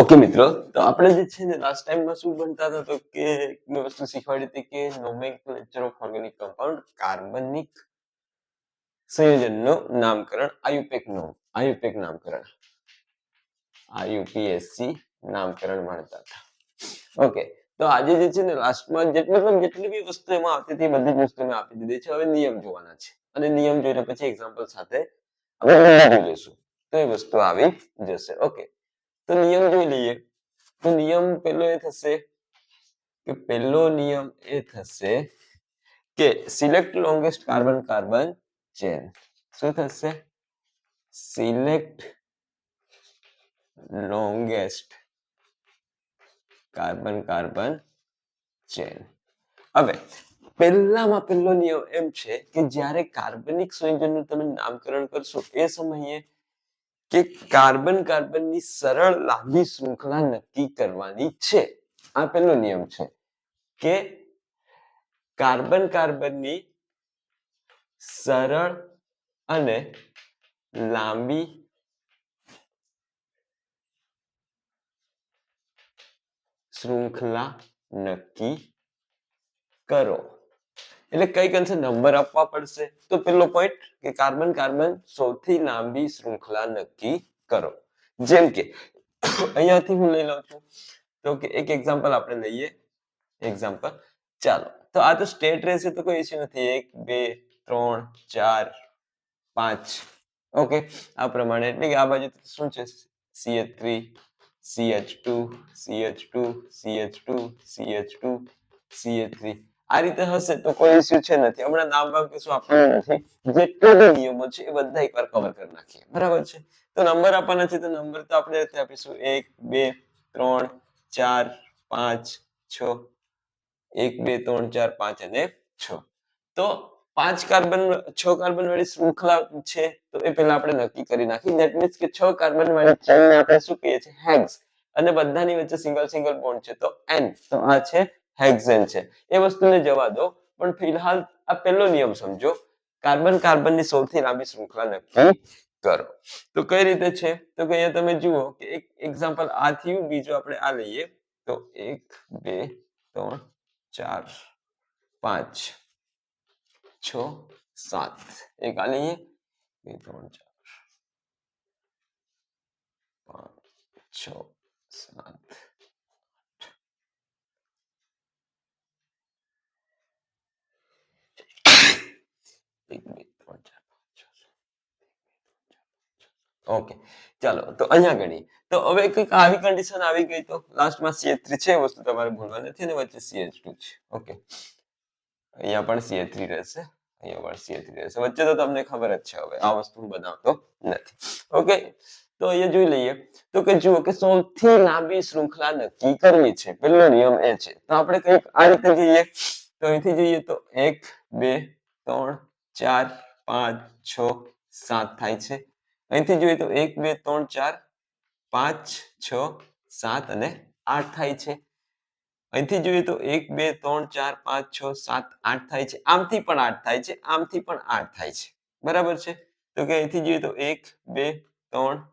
Okay મિત્રો. તો આપણે જે છે ને લાસ્ટ ટાઈમમાં શું ભણતા હતા તો કે એક વસ્તુ શીખવાડી હતી કે નોમેન્ક્લેચર ઓફ ઓર્ગેનિક કમ્પાઉન્ડ કાર્બનિક સંયોજનનું નામકરણ, આયુપેક નો, આયુપેક નામકરણ. આયુપીએસસી નામકરણ ભણતા હતા. ઓકે તો આજે જે છે ને લાસ્ટમાં જેટલી મતલબ જેટલી બી વસ્તુ એમાં આવતી હતી બધી જ વસ્તુ મેં આપી દીધી છે. હવે નિયમ જોવાના છે. અને નિયમ જોઈને પછી એક્ઝામ્પલ સાથે આપણે જોઈશું. તો એ વસ્તુ આવી જશે. ઓકે તો નિયમ જોઈ લઈએ તો નિયમ પેલો એ થશે કે પહેલો નિયમ એ થશે કે select longest carbon carbon chain શું થશે select longest carbon carbon chain હવે પહેલામાં પહેલો નિયમ એમ છે કે જ્યારે કાર્બનિક સંયોજનનું તમે નામકરણ કરશો એ સમયે કે કાર્બન કાર્બનની સરળ લાંબી શૃંખલા નક્કી કરવાની છે. આ પહેલો નિયમ છે કે કાર્બન કાર્બનની સરળ અને લાંબી શૃંખલા નક્કી કરો. એટલે કંઈક અંશે નંબર આપવા પડશે. તો પેલો પોઈન્ટ કે કાર્બન કાર્બન સૌથી લાંબી શૃંખલા નક્કી કરો. જેમ કે, અહીંયાથી હું લઈ લઉં છું. તો કે એક એક્ઝામ્પલ આપણે લઈએ. એક્ઝામ્પલ ચાલો. તો આ તો સ્ટેટ રહેશે તો કોઈ ઇશ્યુ નથી. એક, બે, ત્રણ, ચાર, પાંચ. ઓકે આ પ્રમાણે. એટલે કે આ બાજુ શું છે? CH3 three CH2 CH2 CH2 CH2 CH3 આ રીતે હશે તો કોઈ ઇશ્યુ છે નથી. હમણાં નામ વામ કશું આપવાનું નથી. જેટલા બી નિયમો છે એ બધા એકવાર કવર કરી નાખીએ. બરાબર છે? તો નંબર આપવાના છે તો નંબર તો આપણે રીતે આપીશું. એક બે ત્રણ ચાર પાંચ છ. એક બે ત્રણ ચાર પાંચ અને છ. તો પાંચ કાર્બન છ કાર્બન વાળી શૃંખલા છે તો એ પહેલા આપણે નક્કી કરી નાખી ધેટ મીન્સ કે છ કાર્બન વાળી ચેનને આપણે શું કહીએ છીએ? હેગ્સ અને બધાની વચ્ચે સિંગલ સિંગલ બોન્ડ છે. તો એન તો આ છે હેક્ઝેન છે. એ વસ્તુને જવા દો. પણ ફિલહાલ આ પહેલો નિયમ સમજો. કાર્બન કાર્બનની સૌથી લાંબી શૃંખલા નક્કી કરો. તો કઈ રીતે છે? તો કે અહીંયા તમે જુઓ કે એક એક્ઝામ્પલ આ થયું બીજું આપણે આ લઈએ. તો એક બે ત્રણ ચાર પાંચ છ સાત. એક આ લઈએ. બે ત્રણ ચાર પાંચ છ સાત એક બે ત્રણ ચાર પાંચ છ ઓકે ચાલો, તો અહીંયા ગણીએ તો હવે કંઈક આવી કન્ડિશન આવી ગઈ તો લાસ્ટમાં CH3 છે વસ્તુ તમારે ભૂલવા નથી અને વચ્ચે CH2 છે. ઓકે અહીંયા પણ CH3 રહેશે. અહીંયા પણ CH3 રહેશે. વચ્ચે તો તમને ખબર જ છે હવે, આ વસ્તુ હું બનાવતો નથી. ઓકે તો અહીંયા જોઈ લઈએ. તો કે જુઓ કે સૌથી લાંબી શૃંખલા નક્કી કરવી છે. પહેલો નિયમ એ છે. તો આપણે કંઈક આ રીતે જઈએ. તો અહીંથી જઈએ તો એક, બે, ત્રણ ચાર, પાંચ, છ, સાત થાય છે. અહીંથી જોઈએ તો એક, બે, ત્રણ, ચાર, પાંચ, છ, સાત અને આઠ થાય છે. અહીંથી જોઈએ તો એક, બે, ત્રણ, ચાર, પાંચ, છ, સાત, આઠ થાય છે. આમથી પણ આઠ થાય છે, આમથી પણ આઠ થાય છે. બરાબર છે? તો કે અહીંથી જોઈએ તો એક, બે, ત્રણ,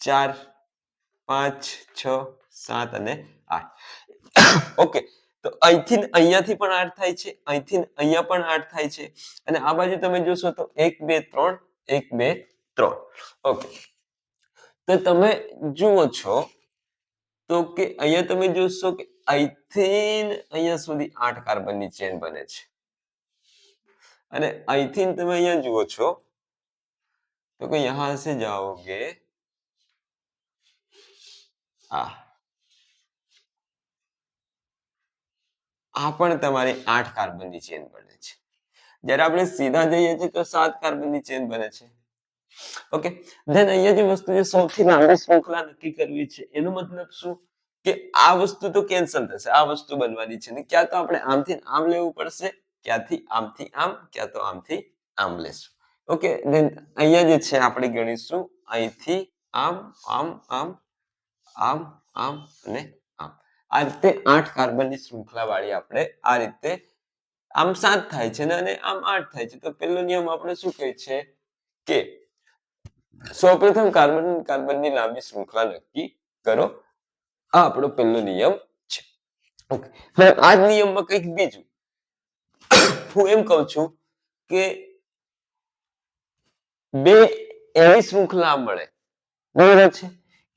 ચાર, પાંચ, છ, સાત અને આઠ. ઓકે. તો અહીંથી અહીંયાથી પણ આઠ થાય છે, અહીંથી અહીંયા પણ આઠ થાય છે. અને આ બાજુ તમે જોશો તો એક, બે, ત્રણ, એક, બે, ત્રણ. ઓકે તો તમે જુઓ છો તો કે અહીંયા તમે જોશો કે અહીંથી અહીંયા સુધી આઠ કાર્બનની ચેન બને છે. અને અહીંથી તમે અહીંયા જુઓ છો તો કે યહાં સે જાઓગે. આ આ પણ તમારી આઠ કાર્બનની ચેન બને છે. જ્યારે આપણે સીધા જઈએ છીએ તો સાત કાર્બનની ચેન બને છે. ઓકે? ધેન અહીંયા જે વસ્તુ જે સૌથી લાંબી શૃંખલા નક્કી કરવી છે. એનો મતલબ શું? કે આ વસ્તુ તો કેન્સલ થશે. આ વસ્તુ બનવાની છે. ને ક્યાં તો આપણે આમથી આમ લેવું પડશે, ક્યાંથી આમથી આમ, ક્યાં તો આમથી આમ લેશું. ઓકે? ધેન અહીંયા જે છે આપણે ગણીશું, અહીંથી આમ આમ આમ આમ આમ અને આ રીતે આઠ કાર્બનની શૃંખલા વાળી આપણે આ રીતે આમ સાત થાય છે અને આમ આઠ થાય છે. તો પેલો નિયમ આપણે શું કહે છે કે સૌપ્રથમ કાર્બન કાર્બનની લાંબી શૃંખલા નક્કી કરો. આ આપણો પહેલો નિયમ છે. ઓકે આ જ નિયમમાં કંઈક બીજું. હું એમ કહું છું કે બે એવી શૃંખલા મળે. બરાબર છે?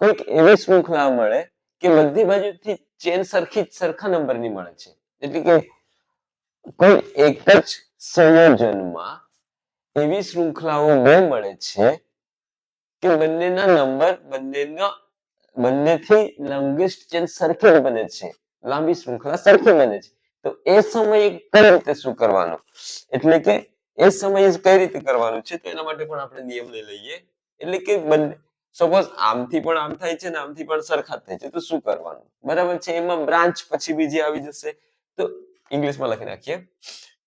કોઈક એવી શૃંખલા મળે કે બધી બાજુથી ચેન સરખી સરખા નંબરની મળે છે. એટલે કે કોઈ એક જ સંયોજનમાં એવી શૃંખલાઓ બે મળે છે કે બંનેના નંબર બંનેના બંનેથી લોંગેસ્ટ ચેન સરખી બને છે. લાંબી શૃંખલા સરખી બને છે. તો એ સમયે કઈ રીતે શું કરવાનું? એટલે કે એ સમયે કઈ રીતે કરવાનું છે? તો એના માટે પણ આપણે નિયમ લઈ લઈએ. એટલે કે બંને સપોઝ આમથી પણ આમ થાય છે ને આમથી પણ સરખા જ થાય છે. તો શું કરવાનું? બરાબર છે? એમાં બ્રાન્ચ પછી બીજી આવી જશે. તો ઇંગ્લિશમાં લખી નાખીએ.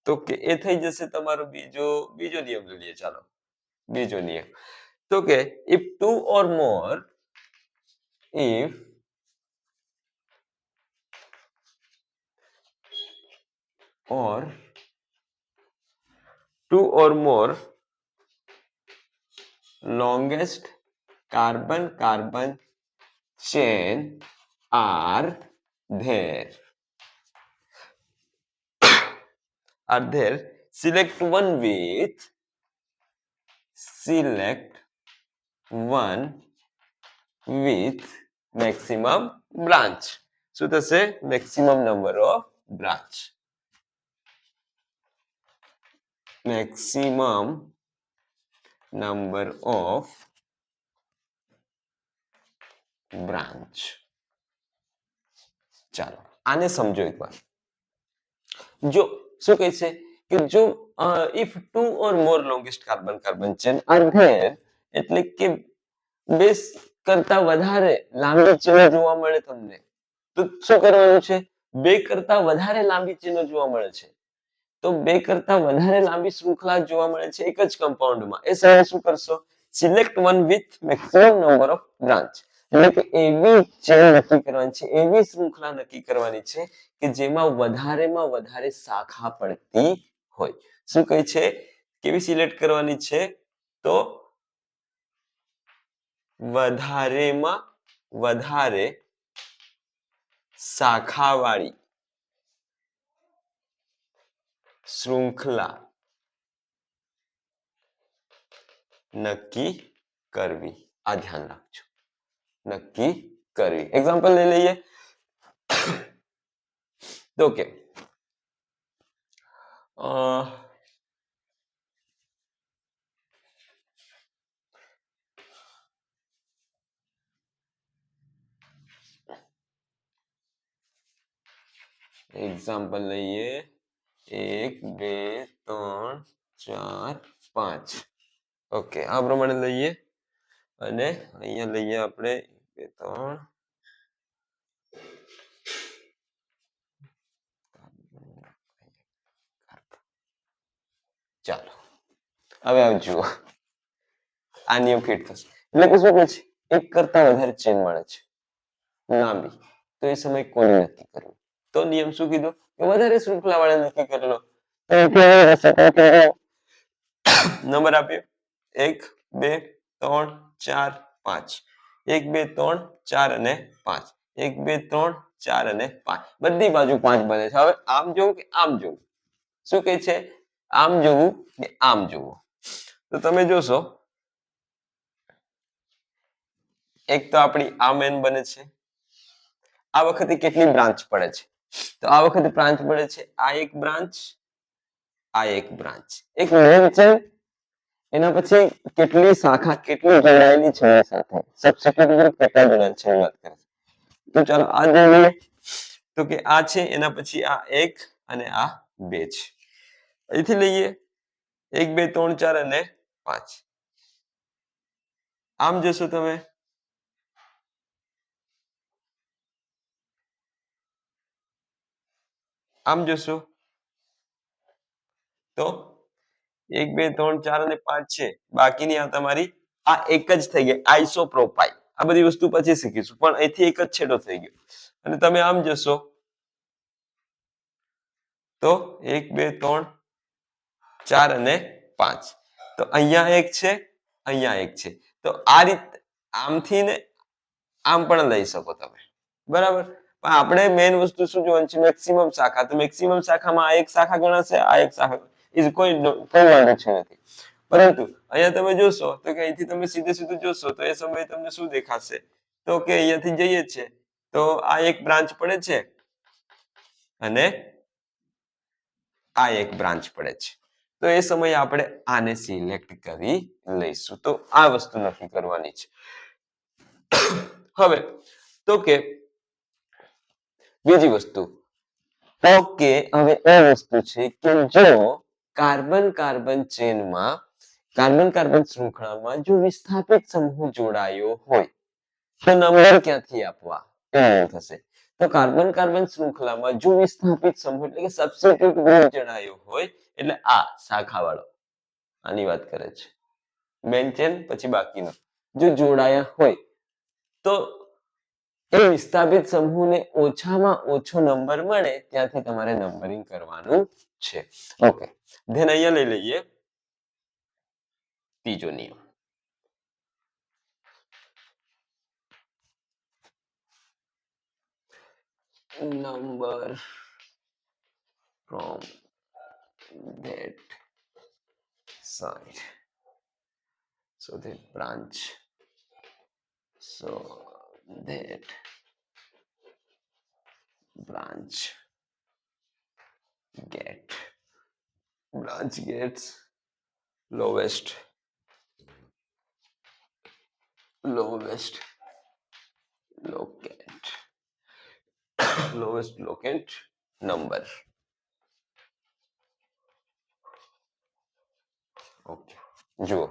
તો કે એ થઈ જશે તમારો બીજો બીજો નિયમ લઈ લઈએ. ચાલો. બીજો નિયમ. તો કે if two or more, if or two or more longest carbon carbon chain are there are there select one with select one with maximum branch શું થશે maximum number of branch maximum number of branch ચાલો, આને સમજો એકવાર. જો, શું કહે છે કે જો if two or more longest carbon carbon chain are there એટલે કે બે કરતા વધારે લાંબી ચેનો જોવા મળે તમને. તો શું કરવાનું છે? બે કરતા વધારે લાંબી ચેનો જોવા મળે છે. તો બે કરતા વધારે લાંબી શૃંખલા જોવા મળે છે એક જ કમ્પાઉન્ડમાં એ સમયે શું કરશો? Select one with maximum number of branch એટલે કે એવી ચેન નક્કી કરવાની છે, એવી શૃંખલા નક્કી કરવાની છે કે જેમાં વધારેમાં વધારે શાખા પડતી હોય. શું કહે છે? કેવી સિલેક્ટ કરવાની છે? તો વધારેમાં વધારે શાખાવાળી શૃંખલા નક્કી કરવી. આ ધ્યાન રાખજો. નક્કી કરવી એક્ઝામ્પલ લઈ લઈએ તો કે અ એક્ઝામ્પલ લઈએ એક બે ત્રણ ચાર પાંચ ઓકે આ પ્રમાણે લઈએ અને અહીંયા લઈએ આપણે બે, ત્રણ. ચાલો, હવે આવ જુઓ. આ નિયમ ફિટ થશે. એટલે કે શું કહે છે? એક કરતા વધારે ચેન મળે છે. લાંબી. તો એ સમય કોને નક્કી કરવું? તો નિયમ શું કીધો? કે વધારે શૃંખલા વાળા નક્કી કરેલો નંબર આપ્યો. એક, બે ત્રણ, ચાર, પાંચ. એક, બે, ત્રણ, ચાર અને પાંચ. એક, બે, ત્રણ, ચાર અને પાંચ. બધી બાજુ પાંચ બને છે. હવે આમ જોવું કે આમ જોવું? શું કે છે? આમ જોવું કે આમ જોવું? તો તમે જોશો. એક તો આપણી આમ એન બને છે. આ વખતે કેટલી બ્રાન્ચ પડે છે? તો આ વખતે બ્રાન્ચ પડે છે આ એક બ્રાન્ચ, આ એક બ્રાન્ચ. એક મેન છે એના પછી કેટલી શાખા કેટલી જોડાયેલી છે સાથે. કેટલા જોડાયેલ છે વાત કરે તો ચાલો આ જોઈએ તો કે આ છે, એના પછી આ એક અને આ બે છે. અહીંથી લઈએ. એક, બે, ત્રણ, ચાર અને પાંચ. આમ જશો તમે. આમ જશો. તો એક, બે, ત્રણ, ચાર અને પાંચ છે. બાકીની આ તમારી આ એક જ થઈ ગઈ આઈસોપ્રોપાઈ આ બધી વસ્તુ પછી શીખીશું, પણ અહીંથી એક જ છેડો થઈ ગયો. અને તમે આમ જશો. તો એક, બે, ત્રણ, ચાર અને પાંચ. તો અહીંયા એક છે, અહીંયા એક છે. તો આ રીત આમથી ને આમ પણ લઈ શકો તમે. બરાબર? પણ આપણે મેઇન વસ્તુ શું જોવાની છે મેક્સિમમ શાખા. તો મેક્સિમમ શાખામાં આ એક શાખા ગણાશે, આ એક શાખા એ કોઈ વાંધો નથી. પરંતુ અહીંયા તમે જોશો, તો કે અહીંથી તમે સીધે સીધું જોશો, તો એ સમયે તમને શું દેખાશે? તો કે અહીંયાથી જઈએ છે તો આ એક બ્રાન્ચ પડે છે અને આ એક બ્રાન્ચ પડે છે. તો એ સમયે આપણે આને સિલેક્ટ કરી લઈશું. તો આ વસ્તુ નક્કી કરવાની છે. હવે, તો કે બીજી વસ્તુ. તો કે હવે એ વસ્તુ છે કે જો કાર્બન કાર્બન ચેનમાં, કાર્બન કાર્બન શૃંખલામાં જો વિસ્થાપિત સમૂહ જોડાયો હોય, તો નંબર ક્યાંથી આપવા? થશે. તો કાર્બન કાર્બન શૃંખલામાં જો વિસ્થાપિત સમૂહ એટલે કે સબસ્ટિટ્યુટ ગ્રુપ જણાયો હોય, એટલે આ શાખા વાળો આની વાત કરે છે. મેન ચેન પછી બાકીનો. જો જોડાયા હોય, તો એ વિસ્થાપિત સમૂહને ઓછામાં ઓછો નંબર મળે ત્યાંથી તમારે નંબરિંગ કરવાનું છે. ઓકે ધેન અહીંયા લઈ લઈએ ત્રીજો નિયમ. Number from that side. So, that branch. So that branch get branch gets lowest lowest locate lowest locate number okay જુઓ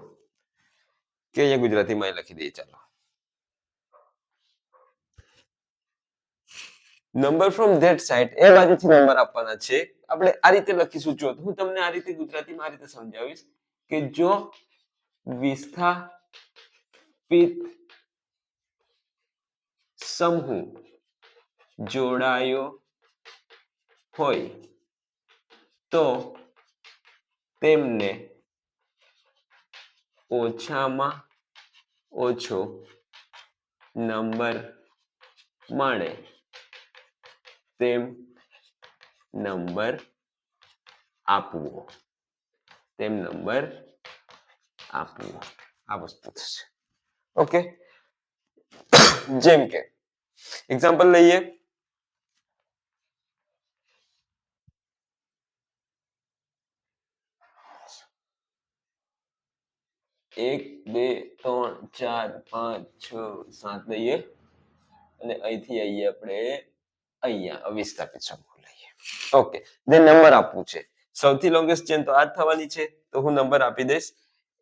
કે અહીંયા ગુજરાતીમાં લખી દઈએ ચાલો નંબર ફ્રોમ ધેટ સાઇડ એ બાજુથી નંબર આપવાના છે. આપણે આ રીતે લખીશું. જો હું તમને આ રીતે ગુજરાતીમાં આ રીતે સમજાવીશ કે જો વિસ્થાપિત સમૂહ જોડાયો હોય તો તેમને ઓછામાં ઓછો નંબર મળે. તેમ નંબર આપવો. તેમ નંબર આપવો. આ વસ્તુ થશે. ઓકે? જેમ કે એક્ઝામ્પલ લઈએ. એક, બે, ત્રણ, ચાર, પાંચ, છ, સાત લઈએ. અને અહીંથી આવીએ આપણે અહીંયા વિસ્થાપિત સમૂહ લઈએ. ઓકે જે નંબર આપવું છે. સૌથી લોંગેસ્ટ ચેન તો આ થવાની છે. તો હું નંબર આપી દઈશ.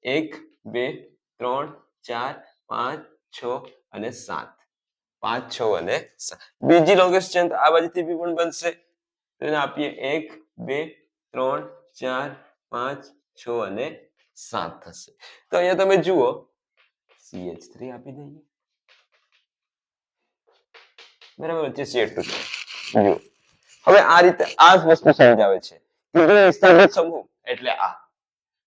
એક, બે, ત્રણ, ચાર, પાંચ, છ અને સાત. પાંચ, છ અને સાત. બીજી લોંગેસ્ટ ચેન આ બાજુથી બી પણ બનશે. તો એને આપીએ એક, બે, ત્રણ, ચાર, પાંચ, છ અને સાત થશે. તો અહીંયા તમે જુઓ. સીએચ થ્રી આપી દઈએ. બરાબર, વચ્ચે CH ટુ જો હવે આ રીતે આ વસ્તુ સમજાવે છે. જો વિસ્થાપિત સમૂહ, એટલે આ,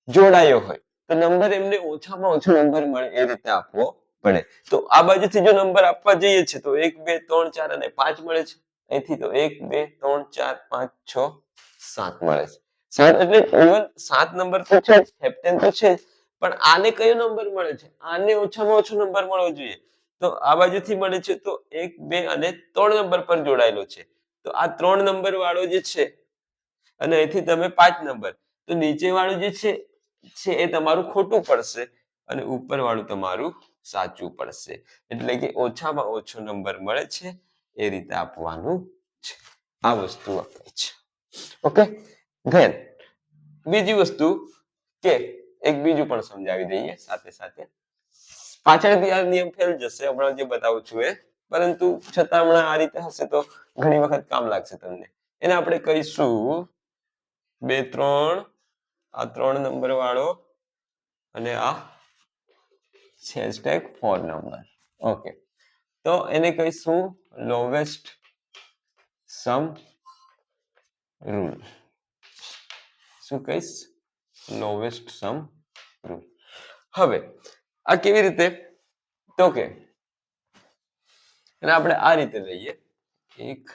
જોડાયો હોય, તો નંબર એમને ઓછામાં ઓછો નંબર મળે, એ રીતે આપવો પડે. તો આ બાજુથી જો નંબર આપવા જઈએ છે, તો એક, બે, ત્રણ, ચાર અને પાંચ મળે છે. અહીંથી તો એક, બે, ત્રણ, ચાર, પાંચ, છ, સાત મળે છે. સાત એટલે ઓવન સાત નંબર તો છે હેપ્ટેન તો છે પણ આને કયો નંબર મળે છે? આને ઓછામાં ઓછો નંબર મળવો જોઈએ. તો આ બાજુથી મળે છે તો એક, બે અને ત્રણ નંબર પર જોડાયેલો છે. તો આ ત્રણ નંબર વાળો જે છે, અને અહીંથી તમે પાંચ નંબર. તો નીચે વાળું જે છે એ તમારું ખોટું પડશે અને ઉપર વાળું તમારું સાચું પડશે. એટલે કે ઓછામાં ઓછો નંબર મળે છે, એ રીતે આપવાનું છે. આ વસ્તુ આપે છે. ઓકે? ધેન બીજી વસ્તુ કે એક બીજું પણ સમજાવી દઈએ સાથે સાથે. પાછળથી આ નિયમ ફેલ જશે હમણાં જે બતાવું છું એ. પરંતુ છતાં હમણાં આ રીતે હશે તો ઘણી વખત કામ લાગશે તમને. એને આપણે કહીશું બે, ત્રણ, આ ત્રણ નંબર વાળો અને આ હેશટેગ ફોર નંબર ઓકે તો એને કહીશું લોવેસ્ટ સમ રૂલ શું કહીશ? લોવેસ્ટ સમ રૂલ હવે આ કેવી રીતે? તો કે, અને આપણે આ રીતે લઈએ. એક,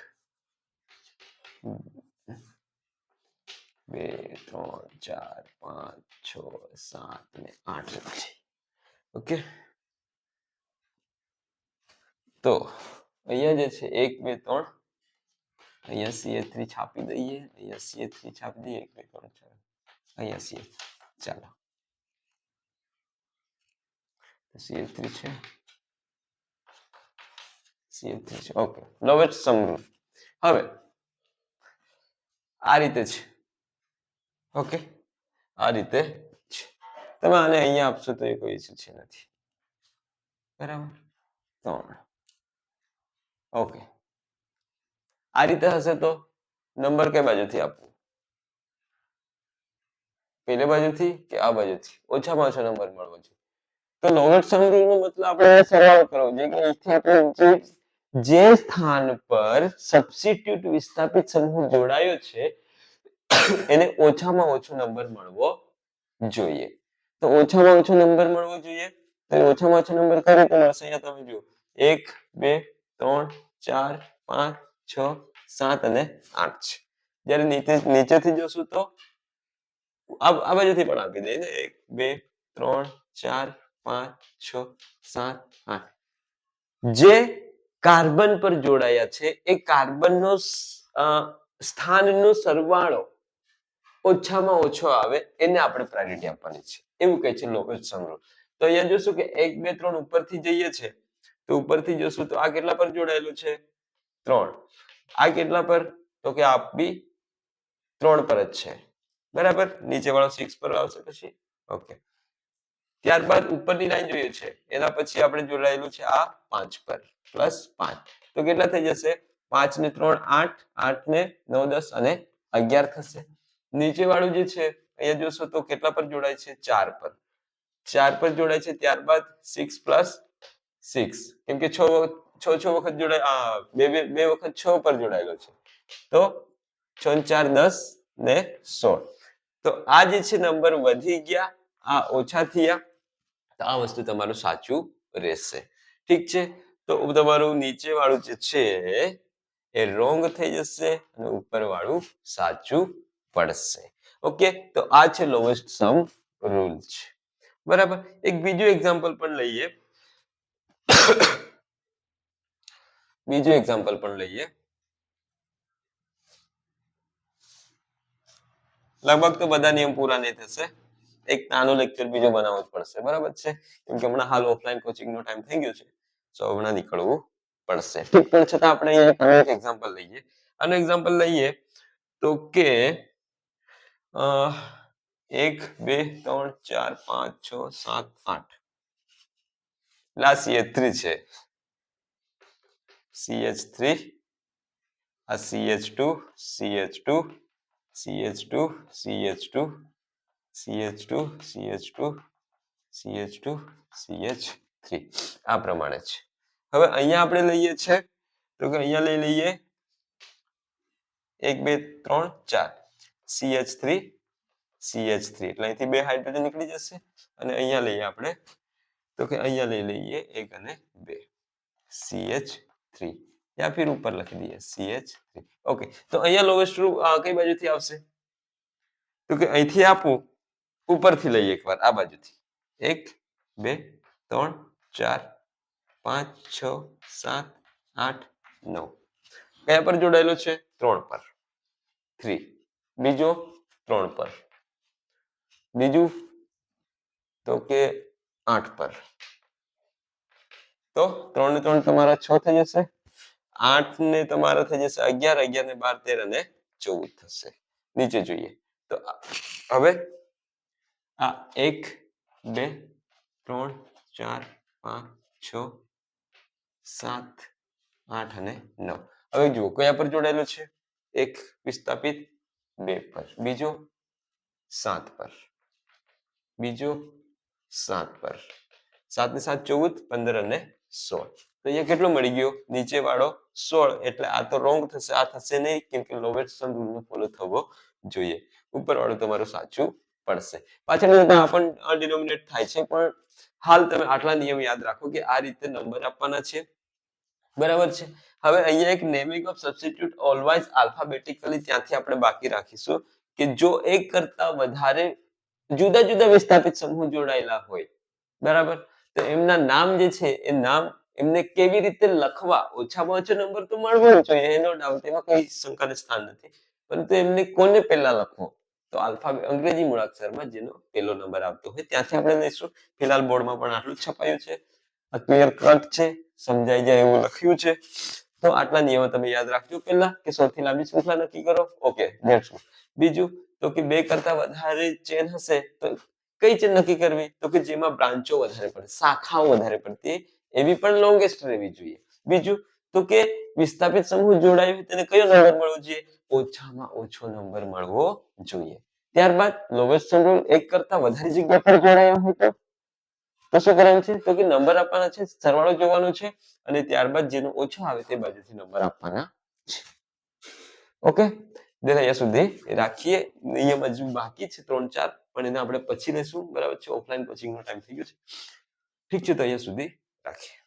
બે, ત્રણ, ચાર, પાંચ, છ, સાત ને આઠ લખીએ ઓકે? તો અહીંયા જે છે, એક, બે, ત્રણ. અહીંયા સીએ થ્રી છાપી દઈએ, અહીંયા સીએ થ્રી છાપી દઈએ, એક, બે, ત્રણ, ચાર. અહીંયા સીએ ચાલો. સીએ થ્રી છે સીએ થ્રી છે ઓકે લોવેસ્ટ સંગ્રહ હવે આ રીતે છે ઓકે આ રીતે છે તમે આને અહીંયા આપશો તો એ કોઈ ઇસ્યુ છે નથી બરાબર ત્રણ ઓકે આ રીતે હશે તો નંબર કઈ બાજુથી આપવું પેલી બાજુથી કે આ બાજુથી ઓછામાં ઓછો નંબર મળવો જોઈએ તો લોવેસ્ટ સમૃદ્ધ નો મતલબ આપણે સરવાળો કરવો જોઈએ કે અહીંથી આપણે જે જે સ્થાન પર સબસ્ટિટ્યુટ વિસ્થાપિત સમૂહ જોડાયો છે, એને ઓછામાં ઓછો નંબર મળવો જોઈએ. તો ઓછામાં ઓછો નંબર મળવો જોઈએ. તો ઓછામાં ઓછો નંબર કઈ રીતે મળશે? અહીંયા તમે જુઓ. એક, બે, ત્રણ, ચાર, પાંચ, છ, સાત અને આઠ છે. જ્યારે નીચે, નીચેથી જોશું તો, આ બાજુથી પણ આપી દઈએ. ને એક, બે, ત્રણ, ચાર પાંચ, છ, સાત, આઠ. જે કાર્બન પર જોડાયા છે, એ કાર્બનનો સ્થાનનો સરવાળો ઓછામાં ઓછો આવે, એને આપણે પ્રાયોરિટી આપવાની છે. એવું કહે છે લોકેટ સંગ્રહ. તો અહીંયા જોશું કે એક, બે, ત્રણ ઉપરથી જઈએ છે, તો ઉપરથી જોશું તો આ કેટલા પર જોડાયેલું છે? ત્રણ. આ કેટલા પર? તો કે આ બી ત્રણ પર જ છે. બરાબર? નીચે વાળો સિક્સ પર આવશે પછી? ઓકે. ત્યારબાદ ઉપરની લાઈન જોઈએ છે. એના પછી આપણે જોડાયેલું છે આ પાંચ પર, પ્લસ પાંચ. તો કેટલા થઈ જશે? પાંચ ને ત્રણ, આઠ આઠ ને નવ, દસ અને અગિયાર થશે. નીચે વાળું જે છે, અહીંયા જોશો તો કેટલા પર જોડાય છે? ચાર પર. ચાર પર જોડાય છે ત્યારબાદ સિક્સ પ્લસ સિક્સ કેમ કે છ છ છ વખત જોડાય બે બે બે વખત છ પર જોડાયેલો છે. તો છ ચાર દસ ને સોળ. તો આ જે છે નંબર વધી ગયા, આ ઓછા થયા. તો આ વસ્તુ તમારું સાચું રહેશે. ઠીક છે? તો તમારું નીચે વાળું જે છે, એ રોંગ થઈ જશે અને ઉપર વાળું સાચું પડશે. ઓકે? તો આ છે લોવેસ્ટ સમ રૂલ છે. બરાબર? એક બીજું એક્ઝામ્પલ પણ લઈએ. બીજું એક્ઝામ્પલ પણ લઈએ. લગભગ તો બધા નિયમ પૂરા નહીં થશે. એક નાનો લેક્ચર બીજો બનાવવો જ પડશે. બરાબર છે? કેમ કે હમણાં હાલ ઓફલાઈન કોચિંગ નો ટાઈમ થઈ ગયો છે. સો હમણાં નીકળવું પડશે. ઠીક પણ છતાં આપણે અહીંયા એક એક્ઝામ્પલ લઈએ. અને એક્ઝામ્પલ લઈએ તો કે એક, બે, ત્રણ, ચાર, પાંચ, છ, સાત, આઠ. લાસ્ટ સીએચ થ્રી છે. સીએચ થ્રી આ CH two CH two CH two CH two CH two CH two CH two CH three આ પ્રમાણે છે. હવે અહીંયા આપણે લઈએ છે, તો કે અહીંયા લઈ લઈએ એક, બે, ત્રણ, ચાર. સીએચ થ્રી સીએચ થ્રી એટલે અહીંથી બે હાઇડ્રોજન નીકળી જશે અને અહીંયા લઈએ આપણે, તો કે અહીંયા લઈ લઈએ એક અને બે. સીએચ થ્રી યા ફિર ઉપર લખી દઈએ સીએચ થ્રી ઓકે તો અહીંયા લોવેસ્ટ રૂપ કઈ બાજુથી આવશે? તો કે અહીંથી આપું ઉપરથી લઈએ એકવાર, આ બાજુથી. એક, બે, ત્રણ, ચાર, પાંચ, છ, સાત, આઠ, નવ. કયા પર જોડાયેલો છે? ત્રણ પર. થ્રી. બીજો ત્રણ પર. બીજું તો કે આઠ પર. તો ત્રણ ને ત્રણ તમારા છ થઈ જશે. આઠ ને તમારા થઈ જશે અગિયાર અગિયાર ને બાર તેર અને ચૌદ થશે. નીચે જોઈએ. તો હવે આ એક, બે, ત્રણ, ચાર, પાંચ, છ, સાત, આઠ અને નવ. હવે જુઓ, કયા પર જોડાયેલું છે? એક વિસ્થાપિત, બે પર. બીજો, સાત પર. બીજો, સાત પર. સાત ને સાત ચૌદ, પંદર અને સોળ. તો અહીંયા કેટલો મળી ગયો? નીચે વાળો સોળ. એટલે આ તો રોંગ થશે. આ થશે નહીં, કેમ કે લોવેસ્ટ રૂલ નો ફોલો થવો જોઈએ. ઉપર વાળો તમારું સાચું પડશે. પાછળ પણ ડિનોમિનેટ થાય છે, પણ હાલ તમે આટલા નિયમ યાદ રાખો કે આ રીતે નંબર આપવાના છે. બરાબર છે? હવે અહીંયા એક naming of substitute always alphabetically ત્યાંથી આપણે બાકી રાખીશું કે જો એક કરતા વધારે જુદા જુદા વિસ્થાપિત સમૂહ જોડાયેલા હોય, બરાબર? તો એમના નામ જે છે, એ નામ એમને કેવી રીતે લખવા? ઓછામાં ઓછો નંબર તો મળવો જોઈએ, એનો ડાઉટ એમાં કઈ શંકાને સ્થાન નથી. પરંતુ એમને કોને પહેલા લખવો? તો આલ્ફા અંગ્રેજી મૂળાક્ષરમાં જેનો પહેલો નંબર આવતો હોય ત્યાંથી આપણે લઈશું. ફિલહાલ બોર્ડમાં પણ આટલું છપાયું છે. ક્લિયર કટ છે. સમજાઈ જાય એવું લખ્યું છે. તો આટલા નિયમો તમે યાદ રાખજો પહેલા કે સૌથી લાંબી શૃંખલા નક્કી કરો. ઓકે ધેટ્સ બીજું, તો કે બે કરતા વધારે ચેન હશે તો કઈ ચેન નક્કી કરવી? તો કે જેમાં બ્રાન્ચો વધારે પડે, શાખાઓ વધારે પડતી, એવી પણ લોંગેસ્ટ રહેવી જોઈએ. બીજું તો કે વિસ્થાપિત સમૂહ જોડાયો તેને કયો નંબર મળવો જોઈએ? ઓછામાં ઓછો નંબર મળવો જોઈએ. ત્યારબાદ લોવેસ્ટ રૂલ એક કરતા વધારે જગ્યા પર જોડાયા હોય તો? શું કરવાનું છે? તો કે નંબર આપવાના છે, સરવાળો જોવાનો છે અને ત્યારબાદ જેનો ઓછો આવે તે બાજુથી નંબર આપવાના છે. ઓકે દેન અહીંયા સુધી રાખીએ. નિયમ હજુ બાકી છે ત્રણ ચાર પણ એને આપણે પછી લેશું બરાબર છે? ઓફલાઈન કોચિંગનો ટાઈમ થઈ ગયો છે. ઠીક છે, તો અહીંયા સુધી રાખીએ.